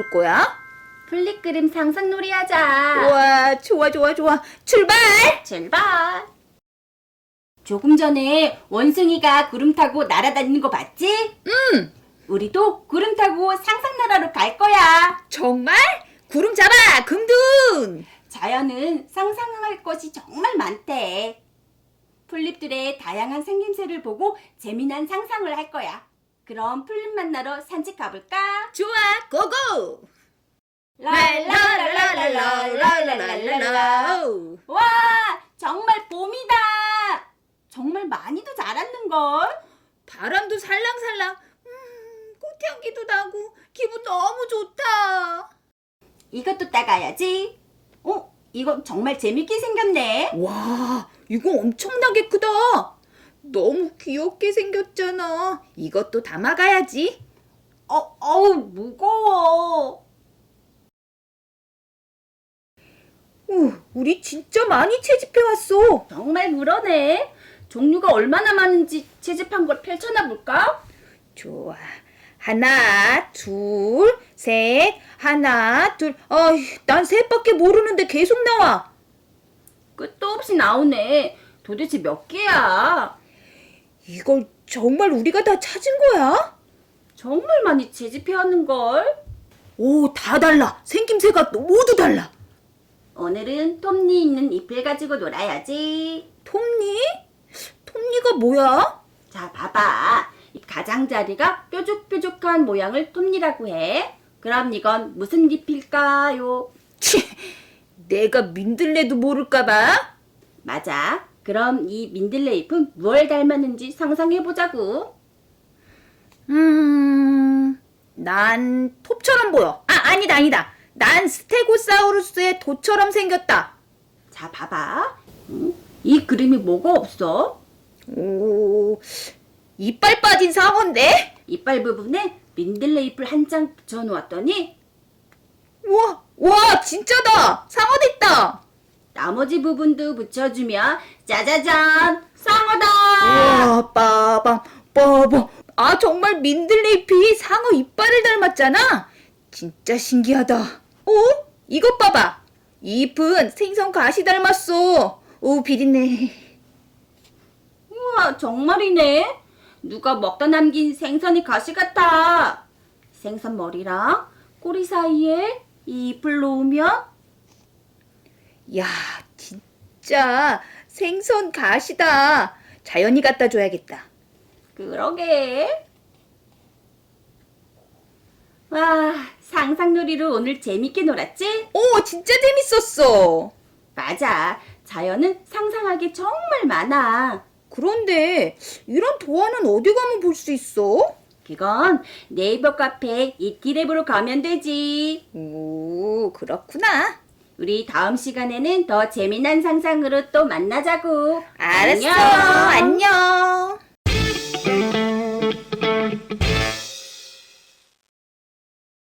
할 거야? 플립 그림 상상놀이 하자. 우와, 좋아, 좋아, 좋아. 출발! 출발. 조금 전에 원숭이가 구름 타고 날아다니는 거 봤지? 응. 우리도 구름 타고 상상나라로 갈 거야. 정말? 구름 잡아, 금둔! 자연은 상상할 것이 정말 많대. 풀잎들의 다양한 생김새를 보고 재미난 상상을 할 거야. 그럼 풀잎 만나러 산책 가볼까? 좋아, 고고! 랄랄랄랄랄랄랄랄랄라. 와, 정말 봄이다. 정말 많이도 자랐는걸. 바람도 살랑살랑, 음, 꽃향기도 나고, 기분 너무 좋다. 이것도 따가야지. 어, 이거 정말 재밌게 생겼네. 와, 이거 엄청나게 크다. 너무 귀엽게 생겼잖아. 이것도 담아가야지. 어, 어우, 무거워. 우, 우리 진짜 많이 채집해 왔어. 정말 그러네. 종류가 얼마나 많은지 채집한 걸 펼쳐나 볼까? 좋아. 하나, 둘, 셋, 하나, 둘. 어이, 난 셋밖에 모르는데 계속 나와. 끝도 없이 나오네. 도대체 몇 개야? 이걸 정말 우리가 다 찾은 거야? 정말 많이 채집해왔는 걸. 오, 다 달라. 생김새가 모두 달라. 오늘은 톱니 있는 잎을 가지고 놀아야지. 톱니? 톱니가 뭐야? 자, 봐봐. 이 가장자리가 뾰족뾰족한 모양을 톱니라고 해. 그럼 이건 무슨 잎일까요? 치, 내가 민들레도 모를까봐. 맞아. 그럼 이 민들레 잎은 무얼 닮았는지 상상해보자고. 음, 난 톱처럼 보여. 아, 아니다, 아니다. 난 스테고사우루스의 도처럼 생겼다. 자, 봐봐. 응? 이 그림이 뭐가 없어? 오, 이빨 빠진 상어인데? 이빨 부분에 민들레 잎을 한 장 붙여놓았더니 우와, 와, 진짜다! 상어 됐다! 나머지 부분도 붙여주면 짜자잔! 상어다! 우와, 빠밤, 빠밤. 아, 정말 민들레 잎이 상어 이빨을 닮았잖아? 진짜 신기하다. 어? 이것 봐봐. 이 잎은 생선 가시 닮았어. 오, 비린내. 우와, 정말이네. 누가 먹다 남긴 생선이 가시 같아. 생선 머리랑 꼬리 사이에 이 잎을 놓으면 야, 진짜 생선 가시다. 자연이 갖다 줘야겠다. 그러게. 와, 상상놀이로 오늘 재밌게 놀았지? 오, 진짜 재밌었어. 맞아. 자연은 상상하기 정말 많아. 그런데 이런 도안은 어디 가면 볼 수 있어? 그건 네이버 카페 이끼랩으로 가면 되지. 오, 그렇구나. 우리 다음 시간에는 더 재미난 상상으로 또 만나자고. 알았어. 안녕. 안녕.